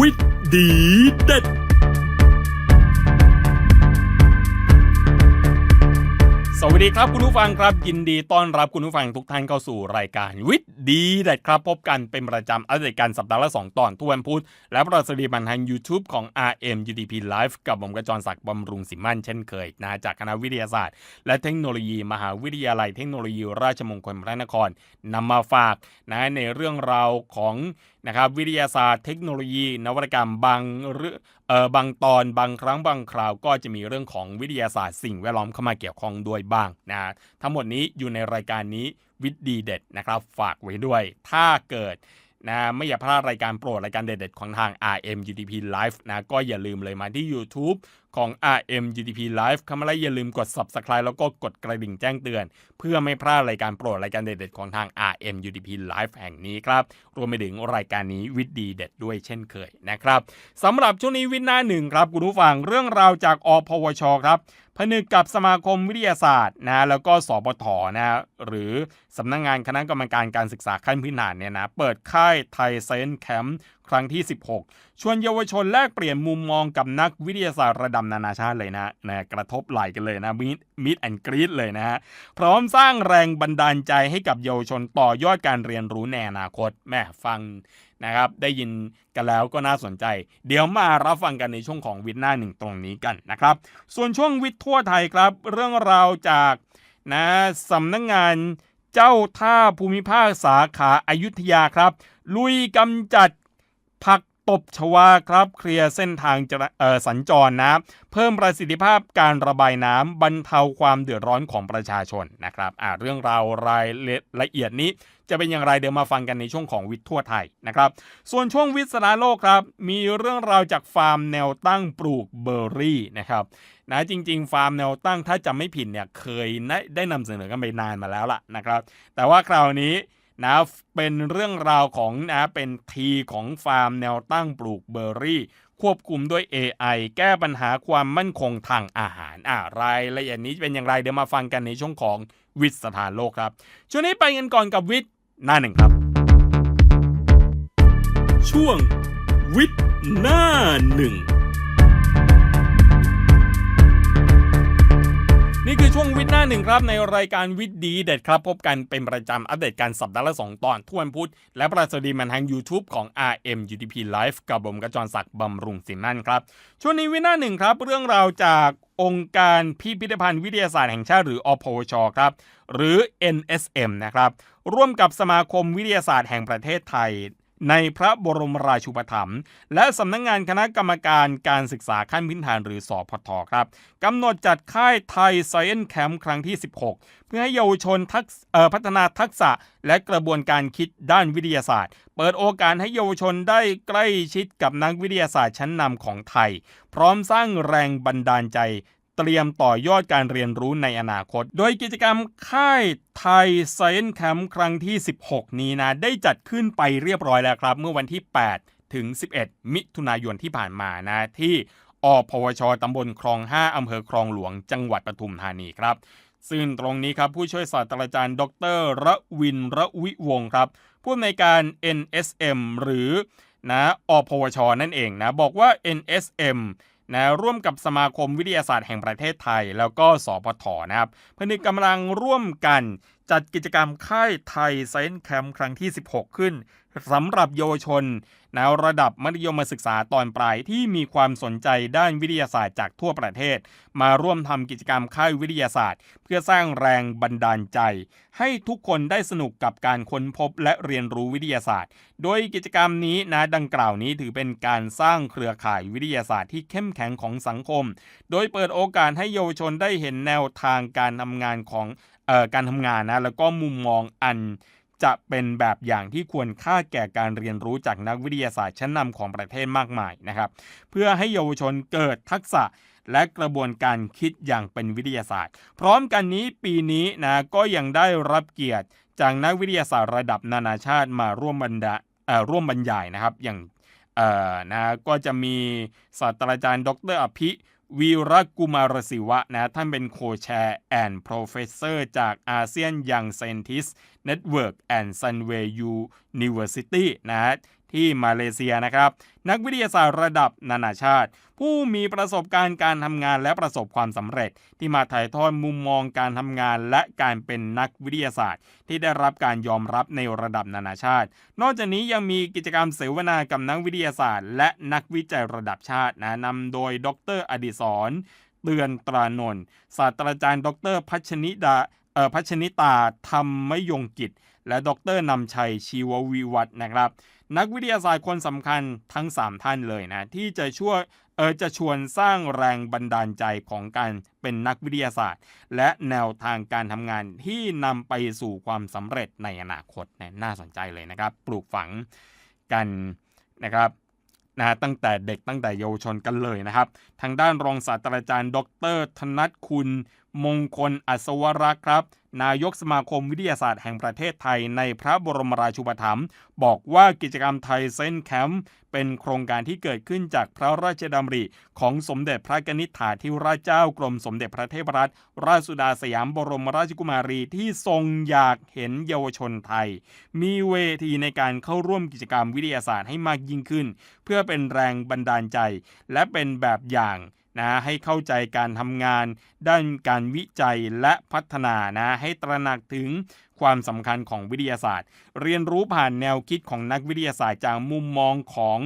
วิทย์ดีเด็ด สวัสดีครับคุณผู้ฟังครับยินดีต้อนรับคุณผู้ฟังทุกท่านเข้าสู่รายการวิทย์ดีเด็ดครับ พบกันเป็นประจำอัปเดตการสัปดาห์ละ 2 ตอนทุกวันพุธและประสดีบันทาง YouTube ของ RM UDP Live กับผมกระจรศักดิ์บำรุงสิมั่นเช่นเคยนะจากคณะวิทยาศาสตร์ และเทคโนโลยี มหาวิทยาลัยเทคโนโลยี ราชมงคลพระนครนำมาฝากนะในเรื่องราวของ นะครับวิทยาศาสตร์เทคโนโลยี นวัตกรรมบางเรื่อเออบางตอนบางครั้งบางคราวก็จะมีเรื่องของวิทยาศาสตร์สิ่งแวดล้อมเข้ามาเกี่ยวข้องด้วยบ้างนะทั้งหมดนี้อยู่ในรายการนี้วิทย์ดีเด็ดนะครับฝากไว้ด้วย ถ้าเกิดนะไม่อยากพลาดรายการโปรด รายการเด็ดๆของทาง RM UTP Live นะก็อย่าลืมเลยมาที่ YouTube ของ RM UTP Live เข้ามาแล้วอย่าลืมกด Subscribe แล้วก็กดกระดิ่งแจ้งเตือน เพื่อไม่พลาดรายการโปรดรายการเด็ดๆของทาง RM UTP Live แห่งนี้ครับรวมไปถึงรายการนี้วิทย์ดีเด็ดด้วยเช่นเคยนะครับสำหรับช่วงนี้วิทย์หน้าหนึ่งครับคุณผู้ฟังเรื่องราวจากอพวชครับผนึกกับสมาคมวิทยาศาสตร์นะแล้วก็สปทนะหรือสำนักงงานคณะกรรมการการศึกษาขั้นพื้นฐานเนี่ยนะเปิดค่ายไทยเซนแคมป์ ครั้งที่ 16 ชวนเยาวชนแลกเปลี่ยนมุมมองกับนักวิทยาศาสตร์ระดับนานาชาติเลยนะนะกระทบไหลกันเลยนะมิดมิดแอนกรีดเลยนะฮะพร้อมสร้างแรงบันดาลใจให้กับเยาวชนต่อยอดการเรียนรู้ในอนาคตแม่ฟังนะครับ ได้ยินกันแล้วก็น่าสนใจ เดี๋ยวมารับฟังกันในช่วงของวิทย์หน้าหนึ่งตรงนี้กันนะครับ ส่วนช่วงวิทย์ทั่วไทยครับ เรื่องราวจากนะสำนักงงานเจ้าท่าภูมิภาคสาขาอายุทยาครับ ลุยกำจัด ผักตบชวาครับเคลียร์เส้นทางสัญจรนะเพิ่มประสิทธิภาพการระบายน้ำบรรเทาความเดือดร้อนของประชาชนนะครับเรื่องราวรายละเอียดนี้จะเป็นอย่างไรเดี๋ยวมาฟังกันในช่วงของวิทย์ทั่วไทยนะครับ ส่วนช่วงวิทย์สนาโลกครับ มีเรื่องราวจากฟาร์มแนวตั้งปลูกเบอร์รี่นะครับนะจริง ๆ ฟาร์มแนวตั้งถ้าจำไม่ผิดเนี่ยเคยได้นำเสนอกันไปนานมาแล้วล่ะนะครับ แต่ว่าคราวนี้ นะเป็นเรื่องราวของนะเป็นทีของฟาร์มแนวตั้งปลูกเบอร์รี่ ควบคุมด้วย AI แก้ปัญหาความมั่นคงทางอาหารอ่ารายละเอียดนี้เป็นอย่างไรเดี๋ยวมาฟังกันในช่วงของวิทย์สถานโลกครับ ช่วงนี้ไปกันก่อนกับวิทย์หน้าหนึ่งครับ ช่วงวิทย์หน้าหนึ่ง นี่คือช่วงวิทย์หน้าหนึ่งครับในรายการวิทย์ดีเด็ดครับ พบกันเป็นประจำอัปเดตการสัปดาห์ละ2ตอนทุกวันพุธและประสดีมันทาง YouTube ของ RM UTP Live กับผมกระจรศักดิ์บำรุงสินนั่นครับ ช่วงนี้วิทย์หน้าหนึ่งครับ เรื่องราวจากองค์การพิพิธภัณฑ์วิทยาศาสตร์แห่งชาติหรืออพวชครับหรือ NSM นะครับร่วมกับสมาคมวิทยาศาสตร์แห่งประเทศไทย ในพระบรมราชูปถัมภ์และสำนักงงานคณะกรรมการการศึกษาขั้นพื้นฐานหรือสอพทครับกำหนดจัดค่ายไทย Science Camp ครั้งที่ 16 เพื่อให้เยาวชนทักพัฒนาทักษะและกระบวนการคิดด้านวิทยาศาสตร์ เปิดโอกาสให้เยาวชนได้ใกล้ชิดกับนักวิทยาศาสตร์ชั้นนำของไทย พร้อมสร้างแรงบันดาลใจ เตรียมต่อยอดการเรียนรู้ในอนาคต โดยกิจกรรมค่ายไทย Science Camp ครั้งที่ 16 นี้นะ ได้จัดขึ้นไปเรียบร้อยแล้วครับ เมื่อวันที่ 8 ถึง 11 มิถุนายนที่ผ่านมานะที่อพวชตำบลคลอง 5 อำเภอคลองหลวง จังหวัดปทุมธานีครับ ซึ่งตรงนี้ครับผู้ช่วยศาสตราจารย์ ดรระวินระวิวงศ์ครับ ผู้อำนวยการ NSM หรือนะอพวชนั่นเองนะ บอกว่า NSM นะร่วมกับสมาคมวิทยาศาสตร์แห่งประเทศไทย แล้วก็สปทนะครับพนึกกำลังร่วมกันจัดกิจกรรมค่ายไทยไซน์แคมป์ครั้งที่ 16 ขึ้นสำหรับเยาวชน นะระดับมัธยมศึกษาตอนปลายที่มีความสนใจด้านวิทยาศาสตร์จากทั่วประเทศ มาร่วมทำกิจกรรมค่ายวิทยาศาสตร์ เพื่อสร้างแรงบันดาลใจ ให้ทุกคนได้สนุกกับการค้นพบและเรียนรู้วิทยาศาสตร์ โดยกิจกรรมนี้นะดังกล่าวนี้ถือเป็นการสร้างเครือข่ายวิทยาศาสตร์ที่เข้มแข็งของสังคม โดยเปิดโอกาสให้เยาวชนได้เห็นแนวทางการทำงานของออการทำงานนะแล้วก็มุมมองอัน จะเป็นแบบอย่างที่ควรค่าแก่การเรียนรู้จากนักวิทยาศาสตร์ชั้นนำของประเทศมากมายนะครับ เพื่อให้เยาวชนเกิดทักษะและกระบวนการคิดอย่างเป็นวิทยาศาสตร์ พร้อมกันนี้ปีนี้นะก็ยังได้รับเกียรติจากนักวิทยาศาสตร์ระดับนานาชาติมาร่วมบรรดาร่วมบรรยายนะครับอย่างนะก็จะมีศาสตราจารย์ ดรอภิ วีรกุมารศิวะนะท่านเป็นโคแชร์แอนด์โปรเฟสเซอร์จากอาเซียนยังเซนติสเน็ตเวิร์กแอนด์ซันเวย์ยูนิเวอร์ซิตี้นะ ที่มาเลเซียนะครับ นักวิทยาศาสตร์ระดับนานาชาติ ผู้มีประสบการณ์การทำงานและประสบความสำเร็จ ที่มาถ่ายทอดมุมมองการทำงานและการเป็นนักวิทยาศาสตร์ ที่ได้รับการยอมรับในระดับนานาชาติ นอกจากนี้ยังมีกิจกรรมเสวนากับนักวิทยาศาสตร์ และนักวิจัยระดับชาตินะนำโดย ดร อดิศรเตือนตรานนท์ศาสตราจารย์ ดร พัชนิดาเอ่อพัชนิตาธรรมยงกิจ และดรนำชัยชีววิวัฒนะครับ นักวิทยาศาสตร์คนสำคัญทั้ง 3 ท่านเลยนะ ที่จะช่วยเออจะชวนสร้างแรงบันดาลใจของการเป็นนักวิทยาศาสตร์ และแนวทางการทำงานที่นำไปสู่ความสำเร็จในอนาคตนะน่าสนใจเลยนะครับ ปลูกฝังกันนะครับนะตั้งแต่เด็กตั้งแต่เยาวชนกันเลยนะครับ ทางด้านรองศาสตราจารย์ ดร ธนัทคุณ มงคลอัศวรักษ์ครับ นายกสมาคมวิทยาศาสตร์แห่งประเทศไทยในพระบรมราชูปถัมภ์บอกว่ากิจกรรมไทยเซนแคมป์เป็นโครงการที่เกิดขึ้นจากพระราชดำริของสมเด็จพระกนิษฐาธิราชเจ้ากรมสมเด็จพระเทพรัตนราชสุดาสยามบรมราชกุมารีที่ทรงอยากเห็นเยาวชนไทย มีเวทีในการเข้าร่วมกิจกรรมวิทยาศาสตร์ให้มากยิ่งขึ้น เพื่อเป็นแรงบันดาลใจ และเป็นแบบอย่าง นะให้เข้าใจการทำงาน ด้านการวิจัยและพัฒนานะให้ตระหนักถึงความสำคัญของวิทยาศาสตร์ เรียนรู้ผ่านแนวคิดของนักวิทยาศาสตร์จากมุมมองของ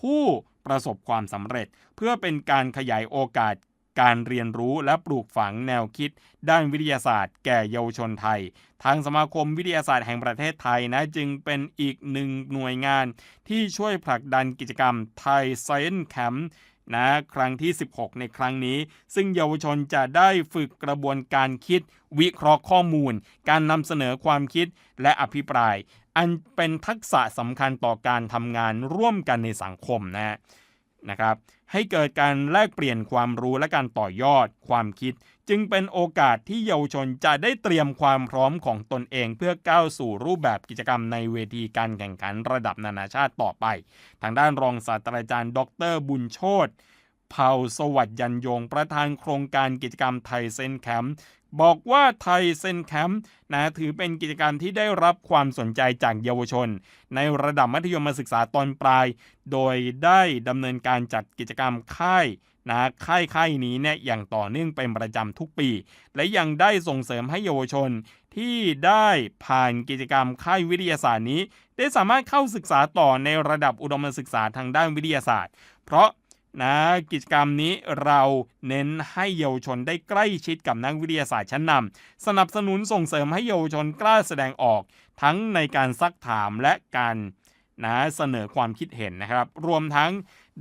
ผู้ประสบความสำเร็จ เพื่อเป็นการขยายโอกาสการเรียนรู้และปลูกฝังแนวคิด ด้านวิทยาศาสตร์ แก่เยาวชนไทย ทางสมาคมวิทยาศาสตร์แห่งประเทศไทยนะจึงเป็นอีกหนึ่งหน่วยงานที่ช่วยผลักดันกิจกรรมไทย Science Camp นะครั้งที่ 16 ในครั้งนี้ ซึ่งเยาวชนจะได้ฝึกกระบวนการคิด วิเคราะห์ข้อมูล การนำเสนอความคิดและอภิปราย อันเป็นทักษะสำคัญต่อการทำงานร่วมกันในสังคมนะ นะครับ ให้เกิดการแลกเปลี่ยนความรู้และการต่อยอดความคิด จึงเป็นโอกาสที่เยาวชนจะได้เตรียมความพร้อมของตนเอง เพื่อก้าวสู่รูปแบบกิจกรรมในเวทีการแข่งขันระดับนานาชาติต่อไป ทางด้านรองศาสตราจารย์ ดร บุญโชตเผ่าสวัสดิ์ยันยง ประธานโครงการกิจกรรมไทยเซนแคมป์ บอกว่าไทยเซนแคมป์นะถือเป็นกิจกรรมที่ได้รับความสนใจจากเยาวชน ในระดับมัธยมศึกษาตอนปลาย โดยได้ดำเนินการจัดกิจกรรมค่ายนะค่ายค่ายนี้เนี่ยอย่างต่อเนื่องเป็นประจำทุกปี และยังได้ส่งเสริมให้เยาวชน ที่ได้ผ่านกิจกรรมค่ายวิทยาศาสตร์นี้ ได้สามารถเข้าศึกษาต่อในระดับอุดมศึกษาทางด้านวิทยาศาสตร์ เพราะ นะกิจกรรมนี้เราเน้นให้เยาวชนได้ใกล้ชิดกับนักวิทยาศาสตร์ชั้นนำสนับสนุนส่งเสริมให้เยาวชนกล้าแสดงออก ทั้งในการซักถามและการนะเสนอความคิดเห็นนะครับ รวมทั้ง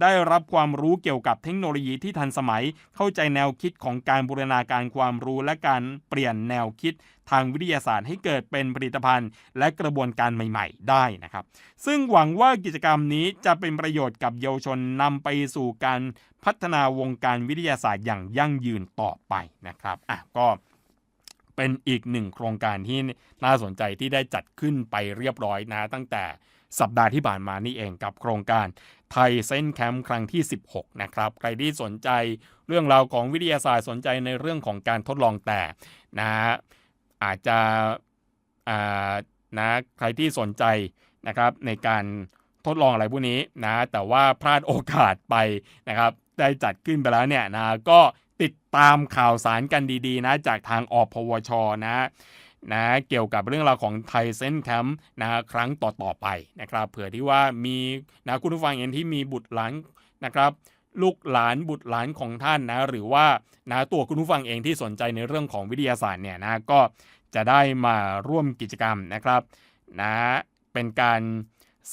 ได้รับความรู้เกี่ยวกับเทคโนโลยีที่ทันสมัย เข้าใจแนวคิดของการบูรณาการความรู้และการเปลี่ยนแนวคิดทางวิทยาศาสตร์ให้เกิดเป็นผลิตภัณฑ์ และกระบวนการใหม่ ๆ ได้นะครับ ซึ่งหวังว่ากิจกรรมนี้จะเป็นประโยชน์กับเยาวชนนำไปสู่การพัฒนาวงการวิทยาศาสตร์อย่างยั่งยืนต่อไปนะครับอะก็เป็นอีกหนึ่งโครงการที่น่าสนใจที่ได้จัดขึ้นไปเรียบร้อยนะตั้งแต่ สัปดาห์ที่ผ่านมานี่เองกับโครงการไทยเซนแคมป์ครั้งที่ 16 นะครับ ใครที่สนใจเรื่องราวของวิทยาศาสตร์สนใจในเรื่องของการทดลองแต่นะอาจจะนะใครที่สนใจนะครับในการทดลองอะไรพวกนี้นะแต่ว่าพลาดโอกาสไปนะครับได้จัดขึ้นไปแล้วเนี่ยนะก็ติดตามข่าวสารกันดีๆนะจากทางอพวชนะ นะเกี่ยวกับเรื่องราวของไทยเซนแคมป์นะครั้งต่อๆไปนะครับเผื่อที่ว่ามีนะคุณผู้ฟังเองที่มีบุตรหลานนะครับลูกหลานบุตรหลานของท่านนะหรือว่านะตัวคุณผู้ฟังเองที่สนใจในเรื่องของวิทยาศาสตร์เนี่ยนะก็จะได้มาร่วมกิจกรรมนะครับนะเป็นการ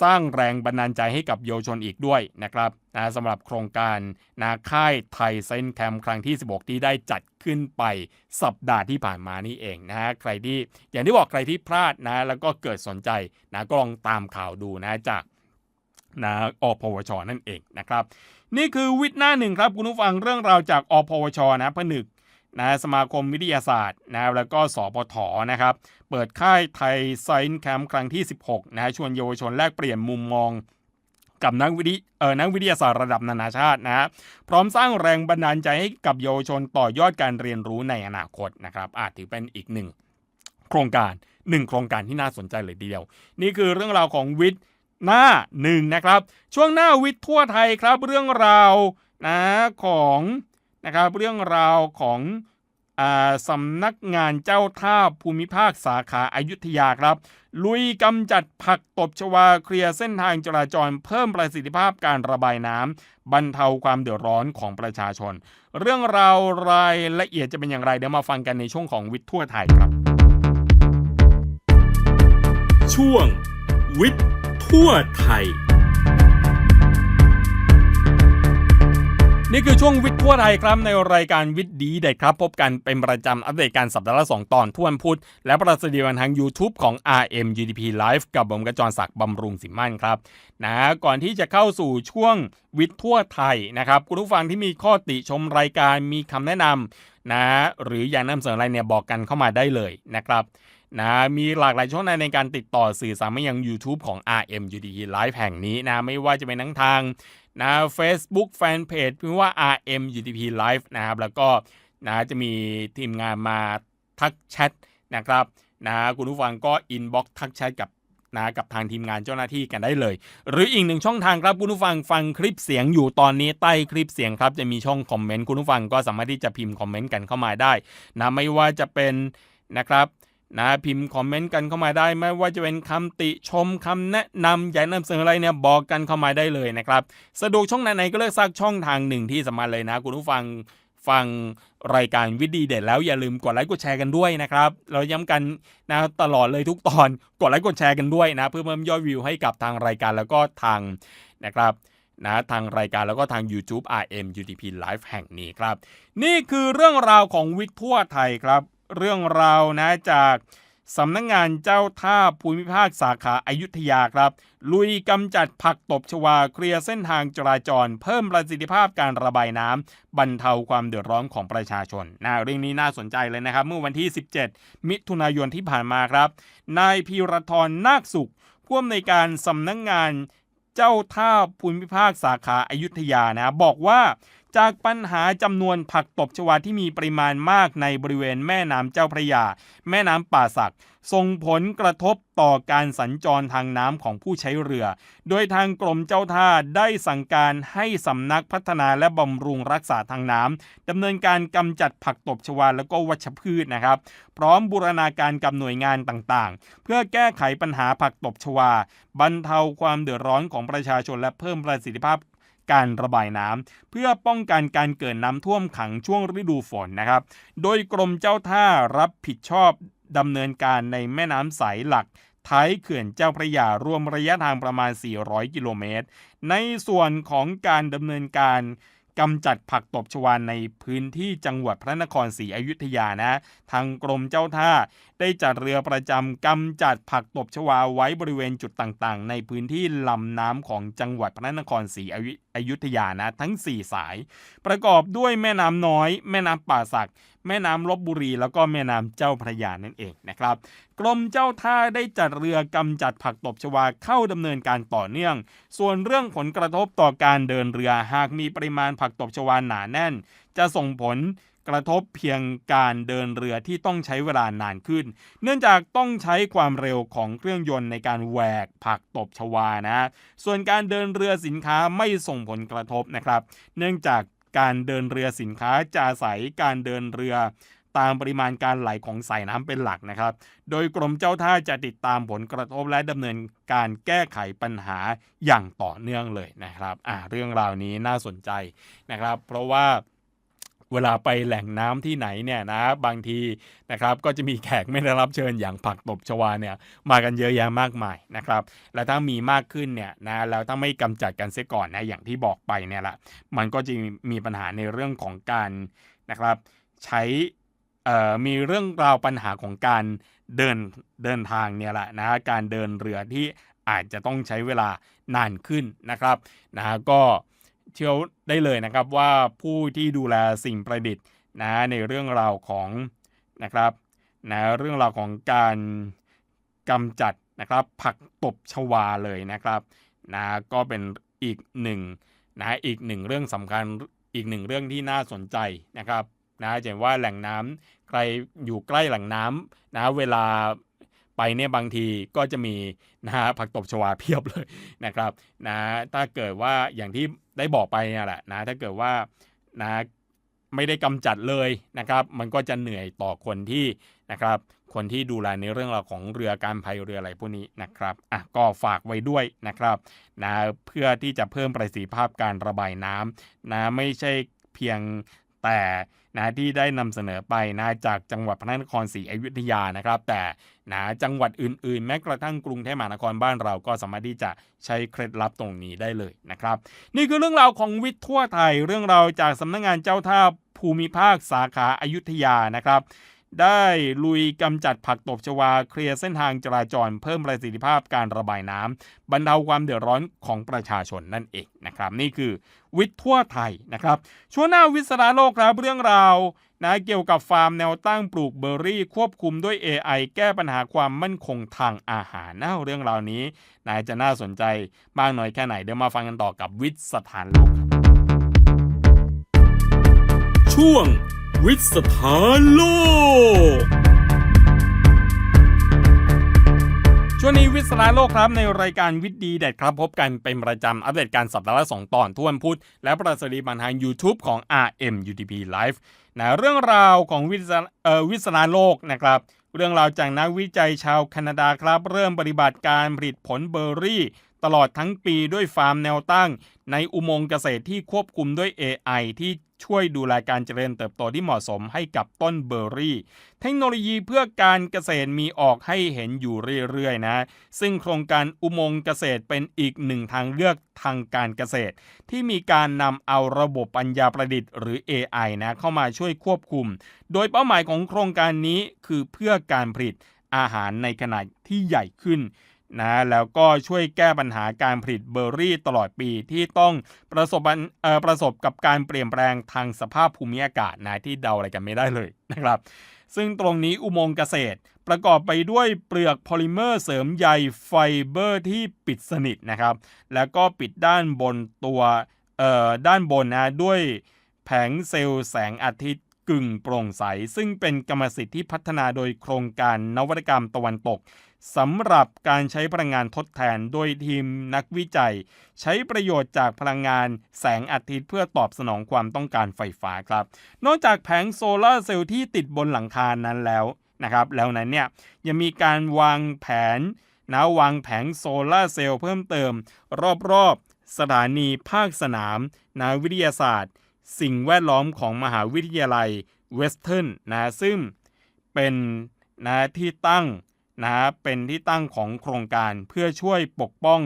สร้างแรงบันดาลใจให้กับเยาวชนอีกด้วยนะครับนะสำหรับโครงการนาค่ายไทยเซนแคมครั้งที่ 16 ที่ได้จัดขึ้นไปสัปดาห์ที่ผ่านมานี่เองนะฮะใครที่อย่างที่บอกใครที่พลาดนะ แล้วก็เกิดสนใจนะก็ลองตามข่าวดูนะจากนะอพวชนั่นเองนะครับ นี่คือวิทย์หน้าหนึ่งครับคุณผู้ฟังเรื่องราวจากอพวชนะผนึก นะสมาคมวิทยาศาสตร์นะแล้วก็สปทนะครับ เปิดค่ายไทยไซน์แคมป์ครั้งที่ 16นะชวนเยาวชนแลกเปลี่ยนมุมมองกับนักวิทยเออนักวิทยาศาสตร์ระดับนานาชาตินะพร้อมสร้างแรงบันดาลใจให้กับเยาวชนต่อยอดการเรียนรู้ในอนาคตนะครับอาจถือเป็นอีกหนึ่งโครงการหนึ่งโครงการที่น่าสนใจเลยเดียว นี่คือเรื่องราวของวิทย์หน้าหนึ่งนะครับ ช่วงหน้าวิทย์ทั่วไทยครับเรื่องราวนะของ นะครับเรื่องราวของสำนักงานเจ้าท่าภูมิภาคสาขาอายุทยาครับ ลุยกำจัดผักตบชวาเคลียร์เส้นทางจราจรเพิ่มประสิทธิภาพการระบายน้ำบรรเทาความเดือดร้อนของประชาชน เรื่องราวรายละเอียดจะเป็นอย่างไร เดี๋ยวมาฟังกันในช่วงของวิทย์ทั่วไทยครับ ช่วงวิทย์ทั่วไทย นี่คือช่วงวิทย์ทั่วไทยครับในรายการวิทย์ดีเด็ดครับ พบกันเป็นประจำอัปเดตการสัปดาห์ละ2ตอนทุกวันพุธและประสิทธิวันทาง YouTube ของ RM UDP Live กับผมกระจรศักดิ์บำรุงสิมั่นครับนะก่อนที่จะเข้าสู่ช่วงวิทย์ทั่วไทยนะครับคุณผู้ฟังที่มีข้อติชมรายการมีคำแนะนำนะหรืออยากนำเสนออะไรเนี่ยบอกกันเข้ามาได้เลยนะครับ นะมีหลากหลายช่องทางในการติดต่อสื่อสารมายัง YouTube ของ RM UDP Live แห่งนี้นะไม่ว่าจะเป็นทั้งทางนะ Facebook Fanpage พิมพ์ว่า RM UTP Live นะครับแล้วก็นะจะมีทีมงานมาทักแชทนะครับนะคุณผู้ฟังก็อินบ็อกทักแชทกับนะกับทางทีมงานเจ้าหน้าที่กันได้เลย หรืออีกหนึ่งช่องทางครับคุณผู้ฟังฟังคลิปเสียงอยู่ตอนนี้ใต้คลิปเสียงครับจะมีช่องคอมเมนต์คุณผู้ฟังก็สามารถที่จะพิมพ์คอมเมนต์กันเข้ามาได้นะไม่ว่าจะเป็นนะครับ นะพิมพ์คอมเมนต์กันเข้ามาได้ไม่ว่าจะเป็นคำติชมคำแนะนำอยากนำเสนออะไรเนี่ยบอกกันเข้ามาได้เลยนะครับ สะดวกช่องไหนๆก็เลือกสักช่องทางหนึ่งที่สามารเลยนะ คุณผู้ฟังฟังรายการวิดีเด็ดแล้วอย่าลืมกดไลค์กดแชร์กันด้วยนะครับ เราย้ำกันนะตลอดเลยทุกตอนกดไลค์กดแชร์กันด้วยนะ เพื่อเพิ่มยอดวิวให้กับทางรายการแล้วก็ทางนะครับนะทางรายการแล้วก็ทาง YouTube RM UTP Live แห่งนี้ครับ นี่คือเรื่องราวของวิกทั่วไทยครับ เรื่องราวนะจากสำนักงงานเจ้าท่าภูมิภาคสาขาอายุทยาครับ ลุยกำจัดผักตบชวาเคลียร์เส้นทางจราจร เพิ่มประสิทธิภาพการระบายน้ำบรรเทาความเดือดร้อนของประชาชนนะเรื่องนี้น่าสนใจเลยนะครับ เมื่อวันที่ 17 มิถุนายนที่ผ่านมาครับ นายพีรทรนาคสุขผู้อำนวยการสำนักงงานเจ้าท่าภูมิภาคสาขาอายุทยานะบอกว่า จากปัญหาจำนวนผักตบชวาที่มีปริมาณมากในบริเวณแม่น้ำเจ้าพระยา แม่น้ำป่าสัก ส่งผลกระทบต่อการสัญจรทางน้ำของผู้ใช้เรือ โดยทางกรมเจ้าท่าได้สั่งการให้สำนักพัฒนาและบำรุงรักษาทางน้ำดำเนินการกำจัดผักตบชวาและก็วัชพืชนะครับ พร้อมบูรณาการกับหน่วยงานต่างๆ เพื่อแก้ไขปัญหาผักตบชวา บรรเทาความเดือดร้อนของประชาชนและเพิ่มประสิทธิภาพ การระบายน้ำเพื่อป้องกันการเกิดน้ำท่วมขังช่วงฤดูฝนนะครับ โดยกรมเจ้าท่ารับผิดชอบดำเนินการในแม่น้ำสายหลักท้ายเขื่อนเจ้าพระยารวมระยะทางประมาณ 400 กิโลเมตร ในส่วนของการดำเนินการกำจัดผักตบชวาในพื้นที่จังหวัดพระนครศรีอยุธยานะ ทางกรมเจ้าท่าได้จัดเรือประจำกำจัดผักตบชวาไว้บริเวณจุดต่างๆ ในพื้นที่ลำน้ำของจังหวัดพระนครศรีอยุธ อยานะทั้ง 4 สาย ประกอบด้วยแม่น้ำน้อย แม่น้ำป่าสัก แม่น้ำลบบุรี แล้วก็แม่น้ำเจ้าพระยานั่นเองนะครับกรมเจ้าท่าได้จัดเรือกำจัดผักตบชวาเข้าดำเนินการต่อเนื่อง ส่วนเรื่องผลกระทบต่อการเดินเรือหากมีปริมาณผักตบชวาหนาแน่น จะส่งผล กระทบเพียงการเดินเรือที่ต้องใช้เวลานานขึ้น เนื่องจากต้องใช้ความเร็วของเครื่องยนต์ในการแหวกผักตบชวานะ ส่วนการเดินเรือสินค้าไม่ส่งผลกระทบนะครับ เนื่องจากการเดินเรือสินค้าจะอาศัยการเดินเรือตามปริมาณการไหลของสายน้ำเป็นหลักนะครับ โดยกรมเจ้าท่าจะติดตามผลกระทบและดำเนินการแก้ไขปัญหาอย่างต่อเนื่องเลยนะครับ อ่าเรื่องราวนี้น่าสนใจนะครับ เพราะว่า เวลาไปแหล่งน้ำที่ไหนเนี่ยนะบางทีนะครับก็จะมีแขกไม่ได้รับเชิญอย่างผักตบชวาเนี่ยมากันเยอะแยะมากมายนะครับและถ้ามีมากขึ้นเนี่ยนะแล้วถ้าไม่กำจัดกันเสียก่อนนะอย่างที่บอกไปเนี่ยแหละมันก็จะมีปัญหาในเรื่องของการนะครับใช้มีเรื่องราวปัญหาของการเดินเดินทางเนี่ยแหละนะการเดินเรือที่อาจจะต้องใช้เวลานานขึ้นนะครับนะก็ เชื่อได้เลยนะครับว่าผู้ที่ดูแลสิ่งประดิษฐ์นะในเรื่องราวของนะครับนะเรื่องราวของการกำจัดนะครับผักตบชวาเลยนะครับนะก็เป็นอีกหนึ่งนะอีกหนึ่งเรื่องสำคัญอีกหนึ่งเรื่องที่น่าสนใจนะครับนะจะเห็นว่าแหล่งน้ำใครอยู่ใกล้แหล่งน้ำนะเวลาไปเนี่ยบางทีก็จะมีนะฮะผักตบชวาเพียบเลยนะครับนะถ้าเกิดว่าอย่างที่ ได้บอกไปเนี่ยแหละนะถ้าเกิดว่านะไม่ได้กำจัดเลยนะครับ มันก็จะเหนื่อยต่อคนที่นะครับ คนที่ดูแลในเรื่องราวของเรือการพายเรืออะไรพวกนี้นะครับอะก็ฝากไว้ด้วยนะครับนะเพื่อที่จะเพิ่มประสิทธิภาพการระบายน้ำนะไม่ใช่เพียงแต่ นะที่ได้นำเสนอไปนะจากจังหวัดพระนครศรีอยุธยานะครับ แต่นะจังหวัดอื่นๆ แม้กระทั่งกรุงเทพมหานครบ้านเราก็สามารถที่จะใช้เคล็ดลับตรงนี้ได้เลยนะครับ นี่คือเรื่องราวของวิทย์ทั่วไทยเรื่องราวจากสำนักงงานเจ้าท่าภูมิภาคสาขาอายุทยานะครับ ได้ลุยกำจัดผักตบชวาเคลียร์เส้นทางจราจรเพิ่มประสิทธิภาพการระบายน้ำบรรเทาความเดือดร้อนของประชาชนนั่นเองนะครับ นี่คือวิทย์ทั่วไทยนะครับช่วงหน้าวิสราโลกครับเรื่องราวนะเกี่ยวกับฟาร์มแนวตั้งปลูกเบอร์รี่ ควบคุมด้วย AI แก้ปัญหาความมั่นคงทางอาหารนะเรื่องราวนี้นายจะน่าสนใจมากน้อยแค่ไหนเดี๋ยวมาฟังกันต่อกับวิทย์สถานโลกช่วง วิทย์สถานโลก ช่วงนี้วิทย์สถานโลกครับในรายการวิทย์ดีเด็ดครับพบกันเป็นประจำอัปเดตการสัปดาห์ละ2ตอนทุกวันพุธและประสดีบันทาง YouTube ของ RMUTP Live นะเรื่องราวของวิทย์เอ่อวิทย์สถานโลกนะครับเรื่องราวจากนักวิจัยชาวแคนาดาครับ เริ่มปฏิบัติการผลิตผลเบอร์รี่ ตลอดทั้งปีด้วยฟาร์มแนวตั้ง ในอุโมงค์เกษตรที่ควบคุมด้วย AI ที่ช่วยดูแลการเจริญเติบโตที่เหมาะสมให้กับต้นเบอร์รี่ เทคโนโลยีเพื่อการเกษตรมีออกให้เห็นอยู่เรื่อยๆนะ ซึ่งโครงการอุโมงค์เกษตรเป็นอีกหนึ่งทางเลือกทางการเกษตร ที่มีการนำเอาระบบปัญญาประดิษฐ์หรือ AI นะเข้ามาช่วยควบคุม โดยเป้าหมายของโครงการนี้คือเพื่อการผลิตอาหารในขนาดที่ใหญ่ขึ้น นะแล้วก็ช่วยแก้ปัญหาการผลิตเบอร์รี่ตลอดปีที่ต้องประสบประสบกับการเปลี่ยนแปลงทางสภาพภูมิอากาศนะที่เดาอะไรกันไม่ได้เลยนะครับซึ่งตรงนี้อุโมงค์เกษตร ประกอบไปด้วยเปลือกโพลิเมอร์เสริมใยไฟเบอร์ที่ปิดสนิทนะครับ แล้วก็ปิดด้านบนตัวด้านบนนะด้วยแผงเซลล์แสงอาทิตย์กึ่งโปร่งใส ซึ่งเป็นกรรมสิทธิ์ที่พัฒนาโดยโครงการนวัตกรรมตะวันตก สำหรับการใช้พลังงานทดแทนโดยทีมนักวิจัย ใช้ประโยชน์จากพลังงานแสงอาทิตย์เพื่อตอบสนองความต้องการไฟฟ้าครับ นอกจากแผงโซลาร์เซลล์ที่ติดบนหลังคานั้นแล้วนะครับแล้วนั้นเนี่ยยังมีการวางแผนนะวางแผงโซลาร์เซลล์เพิ่มเติม รอบๆ สถานีภาคสนามนาวิทยาศาสตร์ สิ่งแวดล้อมของมหาวิทยาลัยเวสเทิร์นนะซึ่งเป็นนะที่ตั้ง นะเป็นที่ตั้งของโครงการเพื่อช่วยปกป้อง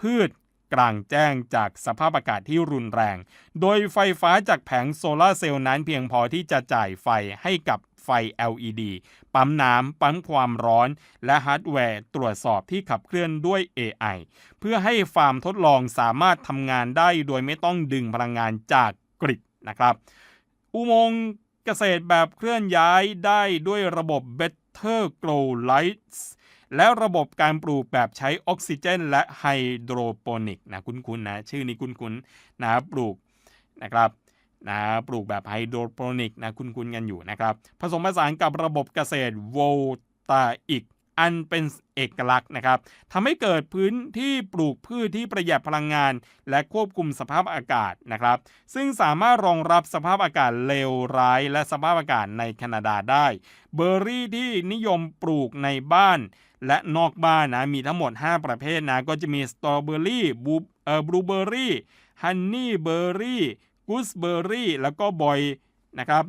พืชกลางแจ้งจากสภาพอากาศที่รุนแรง โดยไฟฟ้าจากแผงโซลาร์เซลล์นั้นเพียงพอที่จะจ่ายไฟให้กับไฟ LED ปั๊มน้ำ ปั๊มความร้อน และฮาร์ดแวร์ตรวจสอบที่ขับเคลื่อนด้วย AI เพื่อให้ฟาร์มทดลองสามารถทำงานได้โดยไม่ต้องดึงพลังงานจากกริดนะครับ อุโมงค์เกษตรแบบเคลื่อนย้ายได้ด้วยระบบ Better Grow Lights และระบบการปลูกแบบใช้ออกซิเจน และไฮโดรโปนิกนะคุ้นๆนะชื่อนี้คุ้นๆนะปลูกนะครับนะปลูกแบบไฮโดรโปนิกนะคุ้นๆกันอยู่นะครับ ผสมผสานกับระบบเกษตรโวลตาอิก อันเป็นเอกลักษณ์นะครับทำให้เกิดพื้นที่ปลูกพืชที่ประหยัดพลังงาน และควบคุมสภาพอากาศนะครับ ซึ่งสามารถรองรับสภาพอากาศเลวร้าย และสภาพอากาศในแคนาดาได้ เบอร์รี่ที่นิยมปลูกในบ้าน และนอกบ้านนะมีทั้งหมด 5 ประเภทนะก็จะมีสตรอเบอรี่บูเอ่อบลูเบอรี่ฮันนี่เบอร์รี่กูสเบอร์รี่แล้วก็บอยนะครับ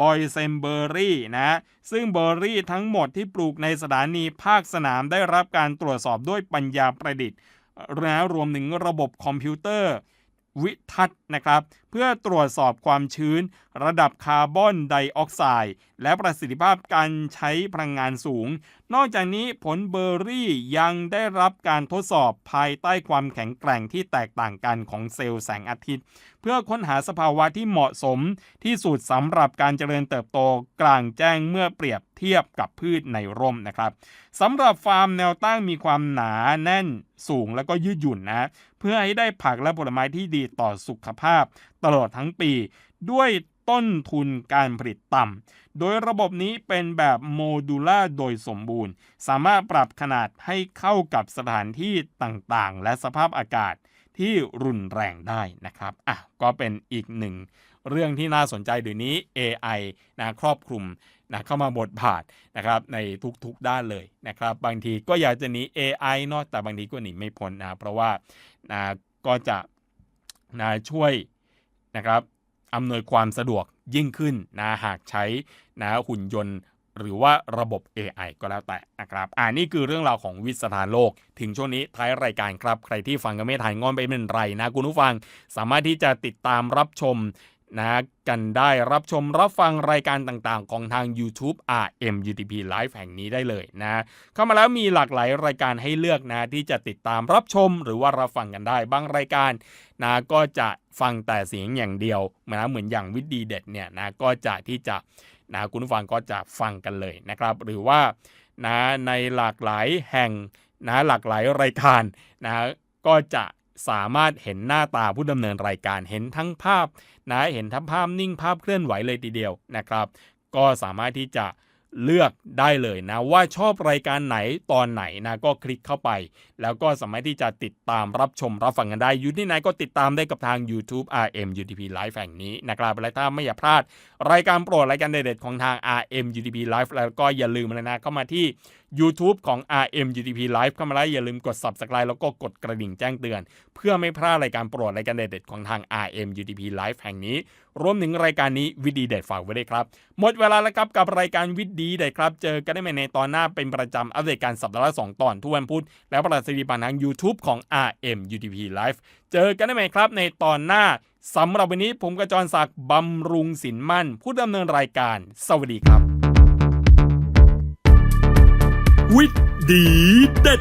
บอยเซมเบอร์รี่นะ ซึ่งเบอร์รี่ทั้งหมดที่ปลูกในสถานีภาคสนามได้รับการตรวจสอบด้วยปัญญาประดิษฐ์และรวมถึงระบบคอมพิวเตอร์ วิทัศน์นะครับ เพื่อตรวจสอบความชื้น ระดับคาร์บอนไดออกไซด์และประสิทธิภาพการใช้พลังงานสูง นอกจากนี้ผลเบอร์รี่ยังได้รับการทดสอบภายใต้ความแข็งแกร่งที่แตกต่างกันของเซลล์แสงอาทิตย์ เพื่อค้นหาสภาวะที่เหมาะสมที่สุดสำหรับการเจริญเติบโตกลางแจ้งเมื่อเปรียบเทียบกับพืชในร่มนะครับสำหรับฟาร์มแนวตั้งมีความหนาแน่นสูงแล้วก็ยืดหยุ่นนะ เพื่อให้ได้ผักและผลไม้ที่ดีต่อสุขภาพตลอดทั้งปี ด้วยต้นทุนการผลิตต่ำ โดยระบบนี้เป็นแบบโมดูล่าโดยสมบูรณ์ สามารถปรับขนาดให้เข้ากับสถานที่ต่างๆ และสภาพอากาศ ที่รุนแรงได้นะครับอะก็เป็นอีกหนึ่งเรื่องที่น่าสนใจเดี๋ยวนี้ AI นะครอบคลุมนะเข้ามาบทบาทนะครับในทุกๆด้านเลยนะครับ บางทีก็อยากจะหนี AI เนาะแต่บางทีก็หนีไม่พ้นนะเพราะว่านะก็จะนะช่วยนะครับอำนวยความสะดวกยิ่งขึ้นนะหากใช้นะหุ่นยนต์ หรือว่าระบบ AI ก็แล้วแต่นะครับอ่านี่คือเรื่องราวของวิสถานโลก ถึงช่วงนี้ท้ายรายการครับ ใครที่ฟังกันไม่ทันงอนไปเป็นไรนะคุณผู้ฟัง สามารถที่จะติดตามรับชมนะกันได้รับชมรับฟังรายการต่างๆ ของทาง YouTube RMUTP Live แห่งนี้ได้เลยนะ เข้ามาแล้วมีหลากหลายรายการให้เลือกนะ ที่จะติดตามรับชมหรือว่ารับฟังกันได้ บางรายการนะก็จะฟังแต่เสียงอย่างเดียวนะเหมือนอย่างวิดีเด็ดเนี่ยนะก็จะที่จะ นะคุณผู้ฟังก็จะฟังกันเลยนะครับ หรือว่านะในหลากหลายแห่งนะหลากหลายรายการนะก็จะสามารถเห็นหน้าตาผู้ดำเนินรายการเห็นทั้งภาพนะเห็นทั้งภาพนิ่งภาพเคลื่อนไหวเลยทีเดียวนะครับ ก็สามารถที่จะ เลือกได้เลยนะ ว่าชอบรายการไหนตอนไหนนะก็คลิกเข้าไป แล้วก็สามารถที่จะติดตามรับชมรับฟังกันได้ยูที่ไหนก็ติดตามได้กับทาง YouTube RM UTP Live แห่งนี้นะครับและถ้าไม่อยากพลาด รายการโปรดรายการเด็ดๆของทาง RM UTP Live แล้วก็อย่าลืมเลยนะเข้ามาที่ YouTube ของ RM UTP Live เข้ามาแล้วอย่าลืมกด Subscribe แล้วก็กดกระดิ่งแจ้งเตือน เพื่อไม่พลาดรายการโปรดรายการเด็ดๆของทาง RM UTP Live แห่งนี้ รวมถึงรายการนี้วิดีเด็ดฝากไว้ด้วยครับ หมดเวลาแล้วครับกับรายการวิดีเด็ดครับ เจอกันได้ใหม่ในตอนหน้าเป็นประจำอัปเดตการสัปดาห์ละ2ตอนทุกวันพุธและประสิทธิผ่านทาง YouTube ของ RM UTP Live เจอกันได้ไหมครับในตอนหน้าสำหรับวันนี้ผมกระจรศักดิ์บำรุงสินมั่น ผู้ดำเนินรายการ สวัสดีครับ วิดีเด็ด